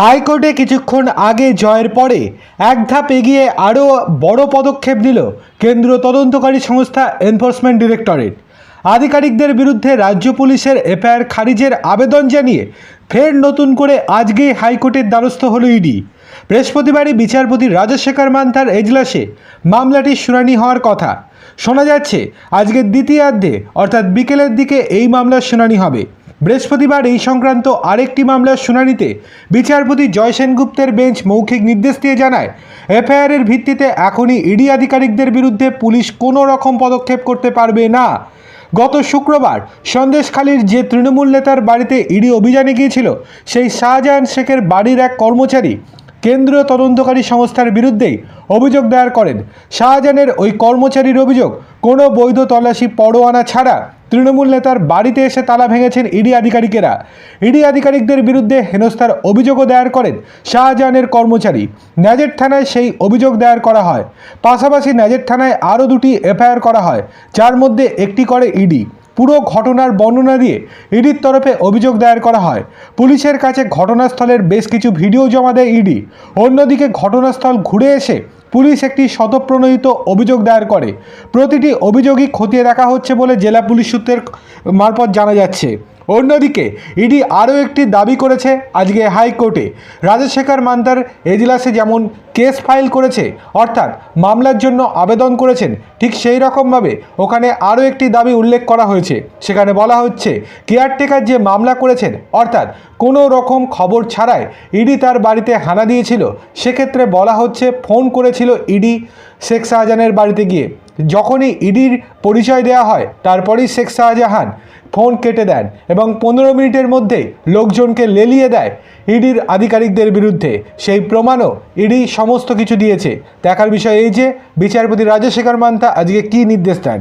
হাইকোর্টে কিছুক্ষণ আগে জয়ের পরে এক ধাপ এগিয়ে আরও বড় পদক্ষেপ নিল কেন্দ্রীয় তদন্তকারী সংস্থা এনফোর্সমেন্ট ডিরেক্টরেট। আধিকারিকদের বিরুদ্ধে রাজ্য পুলিশের এফআইআর খারিজের আবেদন জানিয়ে ফের নতুন করে আজকেই হাইকোর্টের দ্বারস্থ হল ইডি। বৃহস্পতিবারই বিচারপতি রাজশেখর মান্থার এজলাসে মামলাটির শুনানি হওয়ার কথা। শোনা যাচ্ছে, আজকের দ্বিতীয়ার্ধে, অর্থাৎ বিকেলের দিকে এই মামলার শুনানি হবে। বৃহস্পতিবার এই সংক্রান্ত আরেকটি মামলার শুনানিতে বিচারপতি জয় সেনগুপ্তের বেঞ্চ মৌখিক নির্দেশ দিয়ে জানায়, এফআইআরের ভিত্তিতে এখনই ইডি আধিকারিকদের বিরুদ্ধে পুলিশ কোনো রকম পদক্ষেপ করতে পারবে না। গত শুক্রবার সন্দেশখালীর যে তৃণমূল নেতার বাড়িতে ইডি অভিযানে গিয়েছিল, সেই শাহজাহান শেখের বাড়ির এক কর্মচারী কেন্দ্রীয় তদন্তকারী সংস্থার বিরুদ্ধেই অভিযোগ দায়ের করেন। শাহজাহানের ওই কর্মচারীর অভিযোগ, কোনো বৈধ তল্লাশি, পরোয়ানা ছাড়া তৃণমূল নেতার বাড়িতে এসে তালা ভেঙেছেন ইডি আধিকারিকেরা। ইডি আধিকারিকদের বিরুদ্ধে হেনস্থার অভিযোগও দায়ের করেন শাহজাহানের কর্মচারী। ন্যাজের থানায় সেই অভিযোগ দায়ের করা হয়। পাশাপাশি ন্যাজের থানায় আরও দুটি এফআইআর করা হয়, যার মধ্যে একটি করে ইডি। পুরো ঘটনার বর্ণনা দিয়ে ইডির তরফে অভিযোগ দায়ের করা হয়। পুলিশের কাছে ঘটনাস্থলের বেশ কিছু ভিডিও জমা দেয় ইডি। অন্যদিকে ঘটনাস্থল ঘুরে এসে পুলিশ একটি শতপ্রণোদিত অভিযোগ দায়ের করে। প্রতিটি অভিযোগই খতিয়ে দেখা হচ্ছে বলে জেলা পুলিশ সূত্রের মারফত জানা যাচ্ছে। অন্যদিকে, ইডি আরও একটি দাবি করেছে আজকে হাইকোর্টে। রাজশেখর মান্তার এজলাসে যেমন কেস ফাইল করেছে, অর্থাৎ মামলার জন্য আবেদন করেছেন, ঠিক সেই রকমভাবে ওখানে আরও একটি দাবি উল্লেখ করা হয়েছে। সেখানে বলা হচ্ছে, কেয়ারটেকার যে মামলা করেছেন, অর্থাৎ কোনো রকম খবর ছাড়াই ইডি তার বাড়িতে হানা দিয়েছিল, সেক্ষেত্রে বলা হচ্ছে ফোন করেছিল ইডি শেখ শাহজাহানের বাড়িতে গিয়ে। যখনই ইডির পরিচয় দেওয়া হয়, তারপরেই শেখ শাহজাহান ফোন কেটে দেন এবং পনেরো মিনিটের মধ্যে লোকজনকে লেলিয়ে দেয় ইডির আধিকারিকদের বিরুদ্ধে। সেই প্রমাণও ইডি সমস্ত কিছু দিয়েছে। দেখার বিষয় এই যে, বিচারপতি রাজশেখর মান্তা আজকে কী নির্দেশ দেন?